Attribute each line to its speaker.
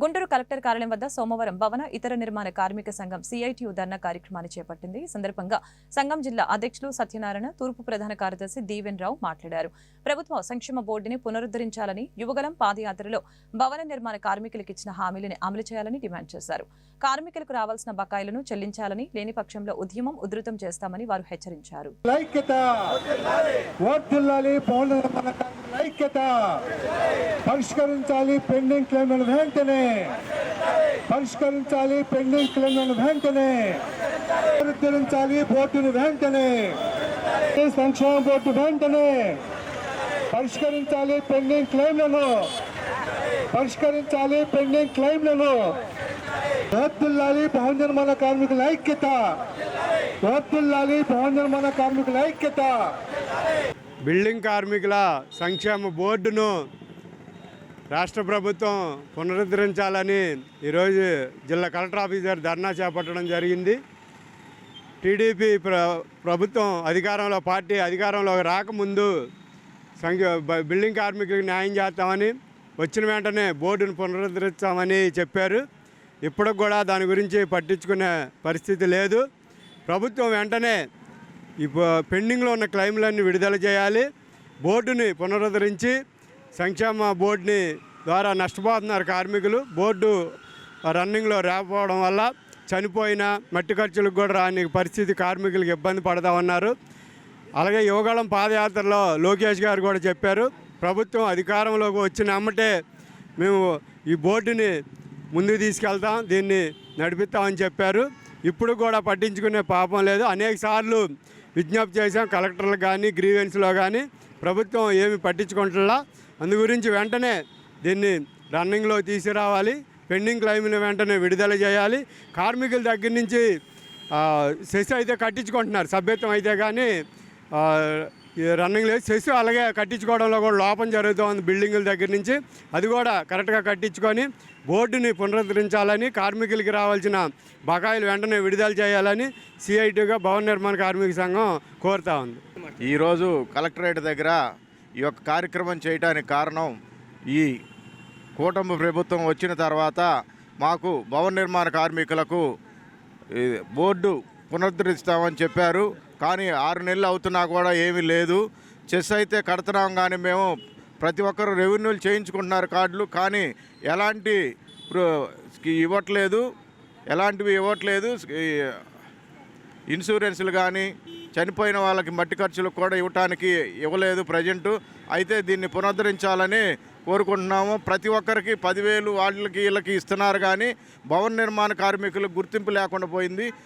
Speaker 1: Guntur collector కార్యాలయం వద్ద సోమవారం భవన ఇతర నిర్మాణ కార్మిక సంఘం సిఐటియు ధర్నా కార్యక్రమాన్ని చేపట్టింది. ఈ సందర్భంగా సంఘం జిల్లా అధ్యక్షులు సత్యనారాయణ తూర్పు ప్రధాన కార్యదర్శి దీవెన్ రావు మాట్లాడారు. ప్రభుత్వం సంక్షేమ బోర్డుని పునరుద్ధరించాలని యువగలం పాదయాత్రలో భవన నిర్మాణ కార్మికులకు ఇచ్చిన హామీలను అమలు చేయాలని డిమాండ్ చేశారు. కార్మికులకు రావాల్సిన బకాయిలను చెల్లించాలని లేని పక్షంలో ఉద్యమం ఉధృతం చేస్తామని వారు హెచ్చరించారు.
Speaker 2: ఐక్యత. వర్ధిల్లాలి పౌర్ణమ ఐక్యత పరిష్కరించాలి పెండింగ్ క్లెయిమ్లను వెంటనే. పరిష్కరించాలి పెండింగ్ క్లెయిమ్లను వెంటనే. పునరుద్ధరించాలి బోర్డును వెంటనే. సంక్షేమ బోర్డు వెంటనే. పరిష్కరించాలి పెండింగ్ క్లెయిమ్లను. పరిష్కరించాలి పెండింగ్ క్లెయిమ్లను. వర్ధిల్లాలి భవన నిర్మాణ కార్మికుల ఐక్యత. వర్ధిల్లాలి భవన నిర్మాణ కార్మికుల ఐక్యత.
Speaker 3: బిల్డింగ్ కార్మికుల సంక్షేమ బోర్డును రాష్ట్ర ప్రభుత్వం పునరుద్ధరించాలని ఈరోజు జిల్లా కలెక్టర్ ఆఫీసర్ ధర్నా చేపట్టడం జరిగింది. టీడీపీ ప్ర ప్రభుత్వం అధికారంలో పార్టీ అధికారంలోకి రాకముందు సంఖ్య బిల్డింగ్ కార్మికులకు న్యాయం చేస్తామని వచ్చిన వెంటనే బోర్డును పునరుద్ధరిస్తామని చెప్పారు. ఇప్పటికి కూడా దాని గురించి పట్టించుకునే పరిస్థితి లేదు. ప్రభుత్వం వెంటనే పెండింగ్లో ఉన్న క్లెయిమ్లన్నీ విడుదల చేయాలి. బోర్డుని పునరుద్ధరించి సంక్షేమ బోర్డుని ద్వారా నష్టపోతున్నారు కార్మికులు. బోర్డు రన్నింగ్లో రాకపోవడం వల్ల చనిపోయిన మట్టి ఖర్చులకు కూడా రాని పరిస్థితి కార్మికులకు ఇబ్బంది పడతా ఉన్నారు. అలాగే యువగళం పాదయాత్రలో లోకేష్ గారు కూడా చెప్పారు ప్రభుత్వం అధికారంలోకి వచ్చిన అమ్మటే మేము ఈ బోర్డుని ముందుకు తీసుకెళ్తాం దీన్ని నడిపిస్తామని చెప్పారు. ఇప్పుడు కూడా పట్టించుకునే పాపం లేదు. అనేక సార్లు విజ్ఞప్తి చేశాం కలెక్టర్లు కానీ గ్రీవెన్స్లో కానీ ప్రభుత్వం ఏమి పట్టించుకుంటున్నా అందు గురించి వెంటనే దీన్ని రన్నింగ్లో తీసుకురావాలి పెండింగ్ క్లైమ్ని వెంటనే విడుదల చేయాలి. కార్మికుల దగ్గర నుంచి సెస్ అయితే కట్టించుకుంటున్నారు. సభ్యత్వం అయితే కానీ రన్నింగ్ లేదు సెస్ అలాగే కట్టించుకోవడంలో కూడా లోపం జరుగుతోంది బిల్డింగుల దగ్గర నుంచి. అది కూడా కరెక్ట్గా కట్టించుకొని బోర్డుని పునరుద్ధరించాలని కార్మికులకి రావాల్సిన బకాయిలు వెంటనే విడుదల చేయాలని సిఐటిగా భవన నిర్మాణ కార్మిక సంఘం కోరుతా ఉంది.
Speaker 4: ఈరోజు కలెక్టరేట్ దగ్గర ఈ యొక్క కార్యక్రమం చేయడానికి కారణం ఈ కూటమి ప్రభుత్వం వచ్చిన తర్వాత మాకు భవన నిర్మాణ కార్మికులకు ఈ బోర్డు పునరుద్ధరిస్తామని చెప్పారు. కానీ ఆరు నెలలు అవుతున్నా కూడా ఏమీ లేదు. చెస్ అయితే కడుతున్నాం కానీ మేము ప్రతి ఒక్కరు రెవెన్యూలు చేయించుకుంటున్నారు కార్డులు. కానీ ఎలాంటి ఇవ్వట్లేదు. ఎలాంటివి ఇవ్వట్లేదు. ఇన్సూరెన్స్లు కానీ చనిపోయిన వాళ్ళకి మట్టి ఖర్చులు కూడా ఇవ్వటానికి ఇవ్వలేదు ప్రజెంట్. అయితే దీన్ని పునరుద్ధరించాలని కోరుకుంటున్నాము. ప్రతి ఒక్కరికి పదివేలు వాళ్ళకి వీళ్ళకి ఇస్తున్నారు కానీ భవన నిర్మాణ కార్మికులకు గుర్తింపు లేకుండా పోయింది.